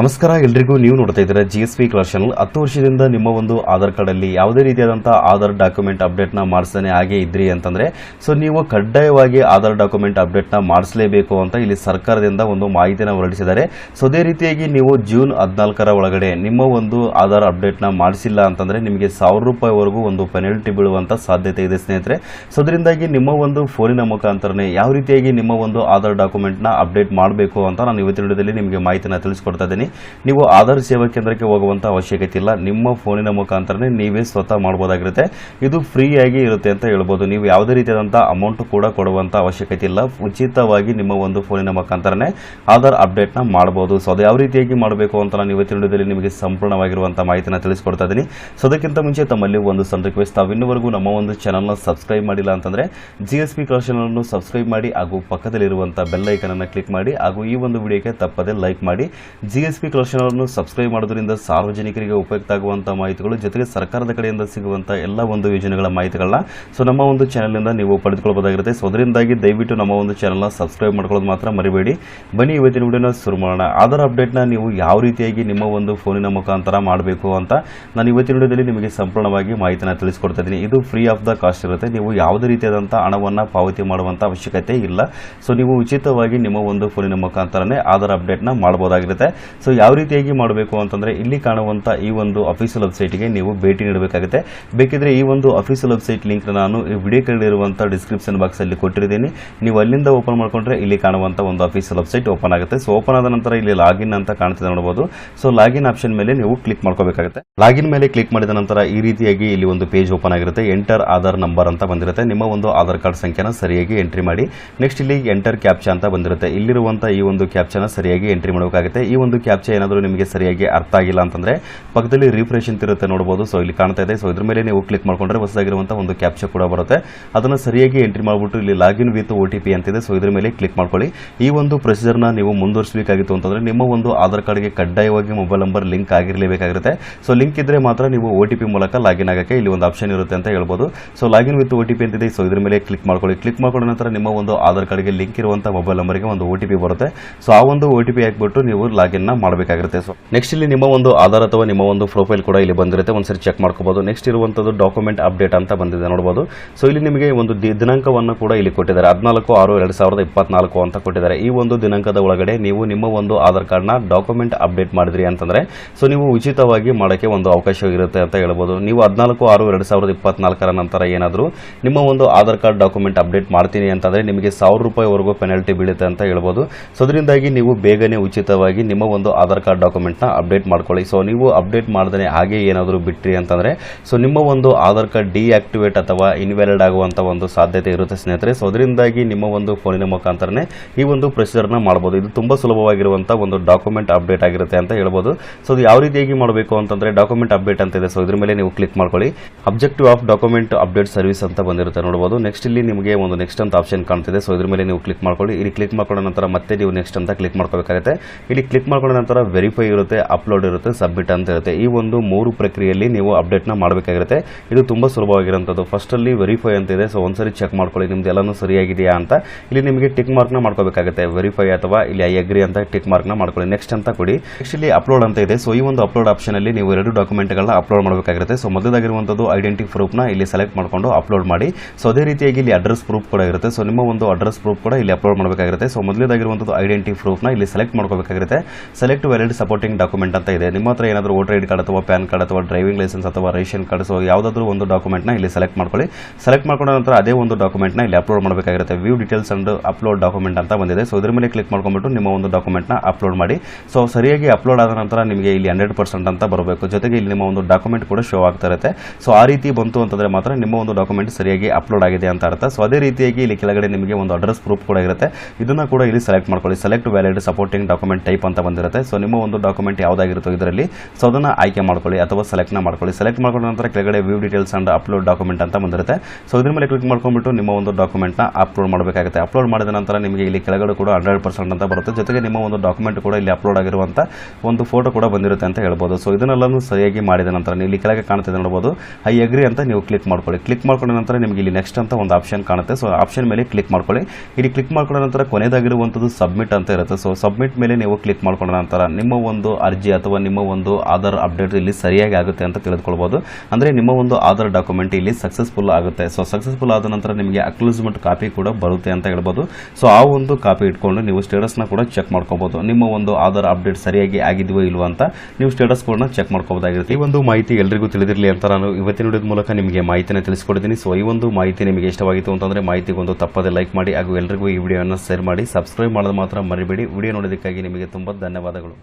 ನಮಸ್ಕಾರ, ಎಲ್ರಿಗೂ ನೀವು ನೋಡ್ತಾ ಇದ್ದೀರಾ ಜಿ ಎಸ್ ಪಿ ಚಾನಲ್ ಹತ್ತು ವರ್ಷದಿಂದ ನಿಮ್ಮ ಒಂದು ಆಧಾರ್ ಕಾರ್ಡಲ್ಲಿ ಯಾವುದೇ ರೀತಿಯಾದಂತಹ ಆಧಾರ್ ಡಾಕ್ಯುಮೆಂಟ್ ಅಪ್ಡೇಟ್ನ ಮಾಡಿಸ್ತಾನೆ ಹಾಗೆ ಇದ್ರಿ ಅಂತಂದ್ರೆ, ಸೊ ನೀವು ಕಡ್ಡಾಯವಾಗಿ ಆಧಾರ್ ಡಾಕ್ಯುಮೆಂಟ್ ಅಪ್ಡೇಟ್ನ ಮಾಡಿಸಲೇಬೇಕು ಅಂತ ಇಲ್ಲಿ ಸರ್ಕಾರದಿಂದ ಒಂದು ಮಾಹಿತಿಯನ್ನು ಹೊರಡಿಸಿದ್ದಾರೆ. ಸೊ ಅದೇ ರೀತಿಯಾಗಿ ನೀವು ಜೂನ್ ಹದಿನಾಲ್ಕರ ಒಳಗಡೆ ನಿಮ್ಮ ಒಂದು ಆಧಾರ್ ಅಪ್ಡೇಟ್ನ ಮಾಡಿಸಿಲ್ಲ ಅಂತಂದ್ರೆ ನಿಮಗೆ ಸಾವಿರ ರೂಪಾಯಿವರೆಗೂ ಒಂದು ಪೆನಾಲ್ಟಿ ಬೀಳುವಂತ ಸಾಧ್ಯತೆ ಇದೆ ಸ್ನೇಹಿತರೆ. ಸೊ ಅದರಿಂದಾಗಿ ನಿಮ್ಮ ಒಂದು ಫೋನಿನ ಮುಖಾಂತರನೇ ಯಾವ ರೀತಿಯಾಗಿ ನಿಮ್ಮ ಒಂದು ಆಧಾರ್ ಡಾಕ್ಯುಮೆಂಟ್ನ ಅಪ್ಡೇಟ್ ಮಾಡಬೇಕು ಅಂತ ನಾನು ಇವತ್ತಿನ ವಿಡಿಯೋದಲ್ಲಿ ನಿಮಗೆ ಮಾಹಿತಿಯನ್ನು ತಿಳಿಸ್ಕೊಡ್ತಾ ಇದ್ದೀನಿ. ನೀವು ಆಧಾರ್ ಸೇವಾ ಕೇಂದ್ರಕ್ಕೆ ಹೋಗುವಂತ ಅವಶ್ಯಕತೆ ಇಲ್ಲ. ನಿಮ್ಮ ಫೋನಿನ ಮುಖಾಂತರನೇ ನೀವೇ ಸ್ವತಃ ಮಾಡಬಹುದಾಗಿರುತ್ತೆ ಇದು ಫ್ರೀಯಾಗಿ ಇರುತ್ತೆ ಅಂತ ಹೇಳ್ಬೋದು. ನೀವು ಯಾವುದೇ ರೀತಿಯಾದಂತಹ ಅಮೌಂಟ್ ಕೂಡ ಕೊಡುವಂತ ಅವಶ್ಯಕತೆ ಇಲ್ಲ. ಉಚಿತವಾಗಿ ನಿಮ್ಮ ಒಂದು ಫೋನಿನ ಮುಖಾಂತರನೇ ಆಧಾರ್ ಅಪ್ಡೇಟ್ನ ಮಾಡಬಹುದು ಸೊ ಅದು ಯಾವ ರೀತಿಯಾಗಿ ಮಾಡಬೇಕು ಅಂತ ನಾನು ಇವತ್ತಿನ ವಿಡಿಯೋದಲ್ಲಿ ನಿಮಗೆ ಸಂಪೂರ್ಣವಾಗಿರುವಂತಹ ಮಾಹಿತಿನ ತಿಳಿಸ್ಕೊಡ್ತಾ ಇದ್ದೀನಿ. ಸೊ ಅದಕ್ಕಿಂತ ಮುಂಚೆ ತಮ್ಮಲ್ಲಿ ಒಂದು ಸಣ್ಣ ರಿಕ್ವೆಸ್ಟ್ ತಾವು ಇನ್ನುವರೆಗೂ ನಮ್ಮ ಒಂದು ಚಾನಲ್ನ ಸಬ್ಸ್ಕ್ರೈಬ್ ಮಾಡಿಲ್ಲ ಅಂತಂದ್ರೆ ಜಿ ಎಸ್ ಪಿ ಸಬ್ಸ್ಕ್ರೈಬ್ ಮಾಡಿ ಹಾಗೂ ಪಕ್ಕದಲ್ಲಿರುವಂತಹ ಬೆಲ್ ಐಕನ್ ಅನ್ನು ಕ್ಲಿಕ್ ಮಾಡಿ ಹಾಗೂ ಈ ಒಂದು ವಿಡಿಯೋಕ್ಕೆ ತಪ್ಪದೆ ಲೈಕ್ ಮಾಡಿ ಜಿ ಎಸ್ ಪಿ ಅನ್ನು ಸಬ್ಸ್ಕ್ರೈಬ್ ಮಾಡೋದ್ರಿಂದ ಸಾರ್ವಜನಿಕರಿಗೆ ಉಪಯುಕ್ತ ಆಗುವಂಥ ಮಾಹಿತಿಗಳು, ಜೊತೆಗೆ ಸರ್ಕಾರದ ಕಡೆಯಿಂದ ಸಿಗುವಂಥ ಎಲ್ಲ ಒಂದು ಯೋಜನೆಗಳ ಮಾಹಿತಿಗಳನ್ನ ಸೊ ನಮ್ಮ ಒಂದು ಚಾನಲ್ನಿಂದ ನೀವು ಪಡೆದುಕೊಳ್ಬೋದಾಗಿರುತ್ತೆ. ಸೊ ಅದರಿಂದಾಗಿ ದಯವಿಟ್ಟು ನಮ್ಮ ಒಂದು ಚಾನಲ್ನ ಸಬ್ಸ್ಕ್ರೈಬ್ ಮಾಡ್ಕೊಳ್ಳೋದು ಮಾತ್ರ ಮರಿಬೇಡಿ. ಬನ್ನಿ, ಇವತ್ತಿನ ವಿಡಿಯೋನ ಶುರು ಮಾಡೋಣ. ಆಧಾರ್ ಅಪ್ಡೇಟ್ನ ನೀವು ಯಾವ ರೀತಿಯಾಗಿ ನಿಮ್ಮ ಒಂದು ಫೋನಿನ ಮುಖಾಂತರ ಮಾಡಬೇಕು ಅಂತ ನಾನು ಇವತ್ತಿನ ವಿಡಿಯೋದಲ್ಲಿ ನಿಮಗೆ ಸಂಪೂರ್ಣವಾಗಿ ಮಾಹಿತಿನ ತಿಳಿಸ್ಕೊಡ್ತಾ ಇದ್ದೀನಿ. ಇದು ಫ್ರೀ ಆಫ್ ದ ಕಾಸ್ಟ್ ಇರುತ್ತೆ. ನೀವು ಯಾವುದೇ ರೀತಿಯಾದಂಥ ಹಣವನ್ನು ಪಾವತಿ ಮಾಡುವಂಥ ಅವಶ್ಯಕತೆ ಇಲ್ಲ. ಸೊ ನೀವು ಉಚಿತವಾಗಿ ನಿಮ್ಮ ಒಂದು ಫೋನಿನ ಮುಖಾಂತರನೇ ಆಧಾರ್ ಅಪ್ಡೇಟ್ನ ಮಾಡಬಹುದಾಗಿರುತ್ತೆ ಸೊ ಯಾವ ರೀತಿಯಾಗಿ ಮಾಡಬೇಕು ಅಂತಂದ್ರೆ ಇಲ್ಲಿ ಕಾಣುವಂಥ ಈ ಒಂದು ಅಫಿಷಿಯಲ್ ವೆಬ್ಸೈಟ್ಗೆ ನೀವು ಭೇಟಿ ನೀಡಬೇಕಾಗುತ್ತೆ. ಬೇಕಿದ್ರೆ ಈ ಒಂದು ಅಫಿಷಿಯಲ್ ವೆಬ್ಸೈಟ್ ಲಿಂಕ್ ನಾನು ಈ ವಿಡಿಯೋ ಕೆಳಗಿರುವಂಥ ಡಿಸ್ಕ್ರಿಪ್ಷನ್ ಬಾಕ್ಸ್ ಅಲ್ಲಿ ಕೊಟ್ಟಿದ್ದೀನಿ ನೀವು ಅಲ್ಲಿಂದ ಓಪನ್ ಮಾಡ್ಕೊಂಡ್ರೆ ಇಲ್ಲಿ ಕಾಣುವಂಥ ಒಂದು ಅಫಿಷಿಯಲ್ ವೆಬ್ಸೈಟ್ ಓಪನ್ ಆಗುತ್ತೆ. ಸೊ ಓಪನ್ ಆದ ನಂತರ ಇಲ್ಲಿ ಲಾಗಿನ್ ಅಂತ ಕಾಣ್ತಿದೆ ನೋಡಬಹುದು ಸೊ ಲಾಗಿನ್ ಆಪ್ಷನ್ ಮೇಲೆ ನೀವು ಕ್ಲಿಕ್ ಮಾಡ್ಕೋಬೇಕಾಗುತ್ತೆ. ಲಾಗಿನ್ ಮೇಲೆ ಕ್ಲಿಕ್ ಮಾಡಿದ ನಂತರ ಈ ರೀತಿಯಾಗಿ ಇಲ್ಲಿ ಒಂದು ಪೇಜ್ ಓಪನ್ ಆಗಿರುತ್ತೆ. ಎಂಟರ್ ಆಧಾರ್ ನಂಬರ್ ಅಂತ ಬಂದಿರುತ್ತೆ. ನಿಮ್ಮ ಒಂದು ಆಧಾರ್ ಕಾರ್ಡ್ ಸಂಖ್ಯೆನ ಸರಿಯಾಗಿ ಎಂಟ್ರಿ ಮಾಡಿ. ನೆಕ್ಸ್ಟ್ ಇಲ್ಲಿ ಎಂಟರ್ ಕ್ಯಾಪ್ಚಾ ಅಂತ ಬಂದಿರುತ್ತೆ. ಇಲ್ಲಿರುವಂತಹ ಈ ಒಂದು ಕ್ಯಾಪ್ಚಾನ ಸರಿಯಾಗಿ ಎಂಟ್ರಿ ಮಾಡಬೇಕಾಗುತ್ತೆ. ಈ ಒಂದು ಕ್ಯಾಪ್ಚಾ ಏನಾದರೂ ನಿಮಗೆ ಸರಿಯಾಗಿ ಅರ್ಥ ಆಗಿಲ್ಲ ಅಂತಂದ್ರೆ ಪಕ್ಕದಲ್ಲಿ ರಿಫ್ರೆಶ್ ಅಂತ ಇರುತ್ತೆ ನೋಡಬಹುದು ಸೊ ಇಲ್ಲಿ ಕಾಣ್ತಾ ಇದೆ. ಸೊ ಇದ್ರ ಮೇಲೆ ನೀವು ಕ್ಲಿಕ್ ಮಾಡ್ಕೊಂಡ್ರೆ ಹೊಸದಾಗಿರುವಂಥ ಒಂದು ಕ್ಯಾಪ್ಚಾ ಕೂಡ ಬರುತ್ತೆ. ಅದನ್ನು ಸರಿಯಾಗಿ ಎಂಟ್ರಿ ಮಾಡಿಬಿಟ್ಟು ಇಲ್ಲಿ login with O T P ಅಂತಿದೆ. ಸೊ ಇದ್ರ ಮೇಲೆ ಕ್ಲಿಕ್ ಮಾಡ್ಕೊಳ್ಳಿ. ಈ ಒಂದು ಪ್ರೊಸೀಜರ್ನ ನೀವು ಮುಂದುವರಿಸಬೇಕಾಗಿತ್ತು ಅಂತಂದ್ರೆ ನಿಮ್ಮ ಒಂದು ಆಧಾರ್ ಕಾರ್ಡ್ಗೆ ಕಡ್ಡಾಯವಾಗಿ ಮೊಬೈಲ್ ನಂಬರ್ ಲಿಂಕ್ ಆಗಿರಲೇಬೇಕಾಗಿರುತ್ತೆ. ಸೊ ಲಿಂಕ್ ಇದ್ರೆ ಮಾತ್ರ ನೀವು ಒ ಟಿ ಪಿ ಮೂಲಕ ಲಾಗಿನ್ ಆಗಕ್ಕೆ ಇಲ್ಲಿ ಒಂದು ಆಪ್ಷನ್ ಇರುತ್ತೆ ಅಂತ ಹೇಳ್ಬೋದು. So login with O T P ಅಂತಿದೆ. ಸೊ ಇದ್ರ ಮೇಲೆ ಕ್ಲಿಕ್ ಮಾಡ್ಕೊಳ್ಳಿ. ಕ್ಲಿಕ್ ಮಾಡ್ಕೊಂಡ ನಂತರ ನಿಮ್ಮ ಒಂದು ಆಧಾರ್ ಕಾರ್ಡ್ಗೆ ಲಿಂಕ್ ಇರುವಂಥ ಮೊಬೈಲ್ ನಂಬರ್ಗೆ ಒಂದು ಒ ಟಿ ಪಿ ಬರುತ್ತೆ. ಸೊ ಆ ಒಂದು ಒ ಟಿ ಪಿ ಹಾಕ್ಬಿಟ್ಟು ನೀವು ಲಾಗಿನ್ನ ಮಾಡಬೇಕಾಗಿರುತ್ತೆ. ಸೊ ನೆಕ್ಸ್ಟ್ ಇಲ್ಲಿ ನಿಮ್ಮ ಒಂದು ಆಧಾರ್ ಅಥವಾ ನಿಮ್ಮ ಒಂದು ಪ್ರೊಫೈಲ್ ಕೂಡ ಇಲ್ಲಿ ಬಂದಿರುತ್ತೆ. ಒಂದ್ಸರಿ ಚೆಕ್ ಮಾಡ್ಕೋಬಹುದು ನೆಕ್ಸ್ಟ್ ಇರುವಂತದ್ದು ಡಾಕ್ಯುಮೆಂಟ್ ಅಪ್ಡೇಟ್ ಅಂತ ಬಂದಿದೆ ನೋಡಬಹುದು ಸೊ ಇಲ್ಲಿ ನಿಮಗೆ ಒಂದು ದಿನಾಂಕವನ್ನು ಕೂಡ ಇಲ್ಲಿ ಕೊಟ್ಟಿದ್ದಾರೆ. ಹದಿನಾಲ್ಕು, ಆರು, ಎರಡು ಸಾವಿರದ ಇಪ್ಪತ್ನಾಲ್ಕು ಅಂತ ಕೊಟ್ಟಿದ್ದಾರೆ. ಈ ಒಂದು ದಿನಾಂಕದ ಒಳಗಡೆ ನೀವು ನಿಮ್ಮ ಒಂದು ಆಧಾರ್ ಕಾರ್ಡ್ನ ಡಾಕ್ಯುಮೆಂಟ್ ಅಪ್ಡೇಟ್ ಮಾಡಿದ್ರಿ ಅಂತಂದ್ರೆ ಸೊ ನೀವು ಉಚಿತವಾಗಿ ಮಾಡೋಕ್ಕೆ ಒಂದು ಅವಕಾಶ ಇರುತ್ತೆ ಅಂತ ಹೇಳ್ಬೋದು. ನೀವು ಹದಿನಾಲ್ಕು, ಆರು, ಎರಡು ಸಾವಿರದ ಇಪ್ಪತ್ನಾಲ್ಕರ ನಂತರ ಏನಾದರೂ ನಿಮ್ಮ ಒಂದು ಆಧಾರ್ ಕಾರ್ಡ್ ಡಾಕ್ಯುಮೆಂಟ್ ಅಪ್ಡೇಟ್ ಮಾಡ್ತೀನಿ ಅಂತಂದ್ರೆ ನಿಮಗೆ ಸಾವಿರ ರೂಪಾಯಿವರೆಗೂ ಪೆನಾಲ್ಟಿ ಬೀಳುತ್ತೆ ಅಂತ ಹೇಳ್ಬೋದು. ಸೊ ಅದರಿಂದಾಗಿ ನೀವು ಬೇಗನೆ ಉಚಿತವಾಗಿ ನಿಮ್ಮ ಒಂದು ಆಧಾರ್ ಕಾರ್ಡ್ ಡಾಕ್ಯುಮೆಂಟ್ನ ಅಪ್ಡೇಟ್ ಮಾಡ್ಕೊಳ್ಳಿ. ಸೊ ನೀವು ಅಪ್ಡೇಟ್ ಮಾಡ್ದೇ ಹಾಗೆ ಏನಾದರೂ ಬಿಟ್ರಿ ಅಂತಂದ್ರೆ ಸೊ ನಿಮ್ಮ ಒಂದು ಆಧಾರ್ ಕಾರ್ಡ್ ಡಿಆಕ್ಟಿವೇಟ್ ಅಥವಾ ಇನ್ವ್ಯಾಲಿಡ್ ಆಗುವಂಥ ಒಂದು ಸಾಧ್ಯತೆ ಇರುತ್ತೆ ಸ್ನೇಹಿತರೆ. ಸೊ ಅದರಿಂದಾಗಿ ನಿಮ್ಮ ಒಂದು ಫೋನಿನ ಮುಖಾಂತರನೇ ಈ ಒಂದು ಪ್ರೊಸೀಜರ್ನ ಮಾಡಬಹುದು ಇದು ತುಂಬಾ ಸುಲಭವಾಗಿರುವಂಥ ಒಂದು ಡಾಕ್ಯುಮೆಂಟ್ ಅಪ್ಡೇಟ್ ಆಗಿರುತ್ತೆ ಅಂತ ಹೇಳ್ಬೋದು. ಸೊ ಅದು ಯಾವ ರೀತಿಯಾಗಿ ಮಾಡಬೇಕು ಅಂತಂದರೆ, ಡಾಕ್ಯುಮೆಂಟ್ ಅಪ್ಡೇಟ್ ಅಂತ ಇದೆ. ಸೊ ಇದ್ರ ಮೇಲೆ ನೀವು ಕ್ಲಿಕ್ ಮಾಡ್ಕೊಳ್ಳಿ. Objective of document update service ಅಂತ ಬಂದಿರುತ್ತೆ. ನೋಡ್ಬೋದು. ನೆಕ್ಸ್ಟ್ ಇಲ್ಲಿ ನಿಮಗೆ ಒಂದು ನೆಕ್ಸ್ಟ್ ಅಂತ ಆಪ್ಷನ್ ಕಾಣ್ತಿದೆ. ಸೊ ಇದ್ರ ಮೇಲೆ ನೀವು ಕ್ಲಿಕ್ ಮಾಡ್ಕೊಳ್ಳಿ. ಇಲ್ಲಿ ಕ್ಲಿಕ್ ಮಾಡ್ಕೊಂಡ ನಂತರ ಮತ್ತೆ ನೀವು ನೆಕ್ಸ್ಟ್ ಅಂತ ಕ್ಲಿಕ್ ಮಾಡ್ಕೋಬೇಕಾಗುತ್ತೆ. ಇಲ್ಲಿ ಕ್ಲಿಕ್ ಮಾಡ್ಕೊಂಡ ನಂತರ ವೆರಿಫೈ ಇರುತ್ತೆ ಅಪ್ಲೋಡ್ ಇರುತ್ತೆ ಸಬ್ಮಿಟ್ ಅಂತ ಇರುತ್ತೆ. ಈ ಒಂದು ಮೂರು ಪ್ರಕ್ರಿಯೆಯಲ್ಲಿ ನೀವು ಅಪ್ಡೇಟ್ನ ಮಾಡಬೇಕಾಗಿರುತ್ತೆ. ಇದು ತುಂಬಾ ಸುಲಭವಾಗಿರುವಂಥದ್ದು ಫಸ್ಟ್ ಅಲ್ಲಿ ವೆರಿಫೈ ಅಂತ ಇದೆ ಸೊ ಒಂದ್ಸರಿ ಚೆಕ್ ಮಾಡ್ಕೊಳ್ಳಿ, ನಿಮ್ದು ಎಲ್ಲಾನು ಸರಿಯಾಗಿದೆಯಾ ಅಂತ. ಇಲ್ಲಿ ನಿಮಗೆ ಟಿಕ್ ಮಾರ್ಕ್ನ ಮಾಡ್ಕೋಬೇಕಾಗುತ್ತೆ. ವೆರಿಫೈ ಅಥವಾ ಇಲ್ಲಿ ಐ ಅಗ್ರಿ ಅಂತ ಟಿಕ್ ಮಾರ್ಕ್ನ ಮಾಡ್ಕೊಳ್ಳಿ. ನೆಕ್ಸ್ಟ್ ಅಂತ ಕೊಡಿ. ಇಲ್ಲಿ ಅಪ್ಲೋಡ್ ಅಂತ ಇದೆ. ಸೊ ಈ ಒಂದು ಅಪ್ಲೋಡ್ ಆಪ್ಷನ್ ಅಲ್ಲಿ ನೀವು ಎರಡು ಡಾಕ್ಯುಮೆಂಟ್ಗಳನ್ನ ಅಪ್ಲೋಡ್ ಮಾಡಬೇಕಾಗಿರುತ್ತೆ. ಸೊ ಮೊದಲಾಗಿರುವಂಥದ್ದು ಐಡೆಂಟಿ ಪ್ರೂಫ್ನ ಇಲ್ಲಿ ಸೆಲೆಕ್ಟ್ ಮಾಡ್ಕೊಂಡು ಅಪ್ಲೋಡ್ ಮಾಡಿ. ಸೊ ಅದೇ ರೀತಿಯಾಗಿ ಇಲ್ಲಿ ಅಡ್ರೆಸ್ ಪ್ರೂಫ್ ಕೂಡ ಇರುತ್ತೆ. ಸೊ ನಿಮ್ಮ ಒಂದು ಅಡ್ರೆಸ್ ಪ್ರೂಫ್ ಕೂಡ ಇಲ್ಲಿ ಅಪ್ಲೋಡ್ ಮಾಡಬೇಕಾಗಿರುತ್ತೆ. ಸೊ ಮೊದಲೇದಾಗಿರುವಂಥದ್ದು ಐಡೆಂಟಿ ಪ್ರೂಫ್ನ ಇಲ್ಲಿ ಸೆಲೆಕ್ಟ್ ಮಾಡ್ಕೋಬೇಕಾಗಿರುತ್ತೆ. ಸೆಲೆಕ್ಟ್ ವ್ಯಾಲಿಡ್ ಸಪೋರ್ಟಿಂಗ್ ಡಾಕ್ಯುಮೆಂಟ್ ಅಂತ ಇದೆ. ನಿಮ್ಮ ಹತ್ರ ಏನಾದರೂ ವೋಟರ್ ಐಡಿ ಕಾರ್ಡ್ ಅಥವಾ ಪ್ಯಾನ್ ಕಾರ್ಡ್ ಅಥವಾ ಡ್ರೈವಿಂಗ್ ಲೈಸೆನ್ಸ್ ಅಥವಾ ರೇಷನ್ ಕಾರ್ಡ್ ಸೊ ಯಾವುದಾದ್ರೂ ಒಂದು ಡಾಕ್ಯುಮೆಂಟ್ನ ಇಲ್ಲಿ ಸೆಲೆಕ್ಟ್ ಮಾಡ್ಕೊಳ್ಳಿ. ಸೆಲೆಕ್ಟ್ ಮಾಡ್ಕೊಂಡ ನಂತರ ಅದೇ ಒಂದು ಡಾಕ್ಯುಮೆಂಟ್ನ ಇಲ್ಲಿ upload ಮಾಡಬೇಕಾಗಿರುತ್ತೆ. View details and upload document ಅಂತ ಬಂದಿದೆ. ಸೊ ಇದ್ರ ಮೇಲೆ ಕ್ಲಿಕ್ ಮಾಡ್ಕೊಂಡ್ಬಿಟ್ಟು ನಿಮ್ಮ ಒಂದು ಡಾಕ್ಯುಮೆಂಟ್ನ ಅಪ್ಲೋಡ್ ಮಾಡಿ. ಸೊ ಸರಿಯಾಗಿ ಅಪ್ಲೋಡ್ ಆದ ನಂತರ ನಿಮಗೆ ಇಲ್ಲಿ ಹಂಡ್ರೆಡ್ ಪರ್ಸೆಂಟ್ ಅಂತ ಬರಬೇಕು. ಜೊತೆಗೆ ಇಲ್ಲಿ ನಿಮ್ಮ ಒಂದು ಡಾಕ್ಯುಮೆಂಟ್ ಕೂಡ ಶೋ ಆಗ್ತಾ ಇರುತ್ತೆ. ಸೊ ಆ ರೀತಿ ಬಂತು ಅಂತಂದ್ರೆ ಮಾತ್ರ ನಿಮ್ಮ ಒಂದು ಡಾಕ್ಯುಮೆಂಟ್ ಸರಿಯಾಗಿ ಅಪ್ಲೋಡ್ ಆಗಿದೆ ಅಂತ ಅರ್ಥ. ಸೊ ಅದೇ ರೀತಿಯಾಗಿ ಇಲ್ಲಿ ಕೆಳಗಡೆ ನಿಮಗೆ ಒಂದು ಅಡ್ರೆಸ್ ಪ್ರೂಫ್ ಕೂಡ ಇರುತ್ತೆ. ಇದನ್ನ ಕೂಡ ಇಲ್ಲಿ ಸೆಲೆಕ್ಟ್ ಮಾಡ್ಕೊಳ್ಳಿ. Select valid supporting document type ಅಂತ ಬಂದಿರುತ್ತೆ. ಸೊ ನಿಮ್ಮ ಒಂದು ಡಾಕ್ಯುಮೆಂಟ್ ಯಾವುದಾಗಿರುತ್ತೋ ಇದರಲ್ಲಿ ಸೊ ಅದನ್ನ ಆಯ್ಕೆ ಮಾಡ್ಕೊಳ್ಳಿ ಅಥವಾ ಸೆಲೆಕ್ಟ್ನ ಮಾಡ್ಕೊಳ್ಳಿ. ಸೆಲೆಕ್ಟ್ ಮಾಡ್ಕೊಂಡ ನಂತರ ಕೆಳಗಡೆ view details and upload document ಅಂತ ಬಂದಿರುತ್ತೆ. ಸೊ ಇದ್ರ ಮೇಲೆ ಕ್ಲಿಕ್ ಮಾಡ್ಕೊಂಡ್ಬಿಟ್ಟು ನಿಮ್ಮ ಒಂದು ಡಾಕ್ಯುಮೆಂಟ್ನ ಅಪ್ಲೋಡ್ ಮಾಡಬೇಕಾಗುತ್ತೆ. ಅಪ್ಲೋಡ್ ಮಾಡಿದ ನಂತರ ನಿಮಗೆ ಇಲ್ಲಿ ಕೆಳಗಡೆ ಕೂಡ ಹಂಡ್ರೆಡ್ ಪರ್ಸೆಂಟ್ ಅಂತ ಬರುತ್ತೆ. ಜೊತೆಗೆ ನಿಮ್ಮ ಒಂದು ಡಾಕ್ಯುಮೆಂಟ್ ಕೂಡ ಇಲ್ಲಿ ಅಪ್ಲೋಡ್ ಆಗಿರುವಂಥ ಒಂದು ಫೋಟೋ ಕೂಡ ಬಂದಿರುತ್ತೆ ಅಂತ ಹೇಳ್ಬೋದು. ಸೊ ಇದನ್ನೆಲ್ಲನೂ ಸರಿಯಾಗಿ ಮಾಡಿದ ನಂತರ ಇಲ್ಲಿ ಕೆಳಗೆ ಕಾಣ್ತಿದೆ ನೋಡ್ಬೋದು. ಐ ಅಗ್ರಿ ಅಂತ ನೀವು ಕ್ಲಿಕ್ ಮಾಡ್ಕೊಳ್ಳಿ. ಕ್ಲಿಕ್ ಮಾಡ್ಕೊಂಡ ನಂತರ ನಿಮಗೆ ಇಲ್ಲಿ ನೆಕ್ಸ್ಟ್ ಅಂತ ಒಂದು ಆಪ್ಷನ್ ಕಾಣುತ್ತೆ. ಸೊ ಆಪ್ಷನ್ ಮೇಲೆ ಕ್ಲಿಕ್ ಮಾಡ್ಕೊಳ್ಳಿ. ಇಲ್ಲಿ ಕ್ಲಿಕ್ ಮಾಡ್ಕೊಂಡ ನಂತರ ಕೊನೆಯದಾಗಿರುವಂಥದ್ದು ಸಬ್ಮಿಟ್ ಅಂತ ಇರುತ್ತೆ. ಸೊ ಸಬ್ಮಿಟ್ ಮೇಲೆ ನೀವು ಕ್ಲಿಕ್ ಮಾಡ್ಕೊಂಡ ನಂತರ ನಂತರ ನಿಮ್ಮ ಒಂದು ಅರ್ಜಿ ಅಥವಾ ನಿಮ್ಮ ಒಂದು ಆಧಾರ್ ಅಪ್ಡೇಟ್ ಇಲ್ಲಿ ಸರಿಯಾಗಿ ಆಗುತ್ತೆ ಅಂತ ತಿಳಿದುಕೊಳ್ಬೋದು. ಅಂದರೆ ನಿಮ್ಮ ಒಂದು ಆಧಾರ್ ಡಾಕ್ಯುಮೆಂಟ್ ಇಲ್ಲಿ ಸಕ್ಸಸ್ಫುಲ್ ಆಗುತ್ತೆ. ಸೊ ಸಕ್ಸಸ್ಫುಲ್ ಆದ ನಂತರ ನಿಮಗೆ ಅಕ್ಲೂಸ್ಮೆಂಟ್ ಕಾಪಿ ಕೂಡ ಬರುತ್ತೆ ಅಂತ ಹೇಳ್ಬೋದು. ಸೊ ಆ ಒಂದು ಕಾಪಿ ಇಟ್ಕೊಂಡು ನೀವು ಸ್ಟೇಟಸ್ನ ಕೂಡ ಚೆಕ್ ಮಾಡ್ಕೋಬಹುದು ನಿಮ್ಮ ಒಂದು ಆಧಾರ್ ಅಪ್ಡೇಟ್ ಸರಿಯಾಗಿ ಆಗಿದೆಯೋ ಇಲ್ವೋ ಅಂತ ನೀವು ಸ್ಟೇಟಸ್ ಕೂಡ ಚೆಕ್ ಮಾಡ್ಕೋಬಹುದಾಗಿರುತ್ತೆ ಈ ಒಂದು ಮಾಹಿತಿ ಎಲ್ರಿಗೂ ತಿಳಿದಿರಲಿ ಅಂತ ನಾನು ಇವತ್ತಿನ ನೋಡಿದ ಮೂಲಕ ನಿಮಗೆ ಮಾಹಿತಿನ ತಿಳಿಸ್ಕೊಡ್ತೀನಿ ಸೊ ಈ ಒಂದು ಮಾಹಿತಿ ನಿಮಗೆ ಇಷ್ಟವಾಗಿತ್ತು ಅಂತಂದ್ರೆ ಮಾಹಿತಿಗೊಂದು ತಪ್ಪದೆ ಲೈಕ್ ಮಾಡಿ ಹಾಗೂ ಎಲ್ಲರಿಗೂ ಈ ವಿಡಿಯೋನ ಶೇರ್ ಮಾಡಿ ಸಬ್ಸ್ಕ್ರೈಬ್ ಮಾಡೋದು ಮಾತ್ರ ಮರಿಬೇಡಿ. ವಿಡಿಯೋ ನೋಡೋದಕ್ಕಾಗಿ ನಿಮಗೆ ತುಂಬ ಧನ್ಯವಾದಗಳು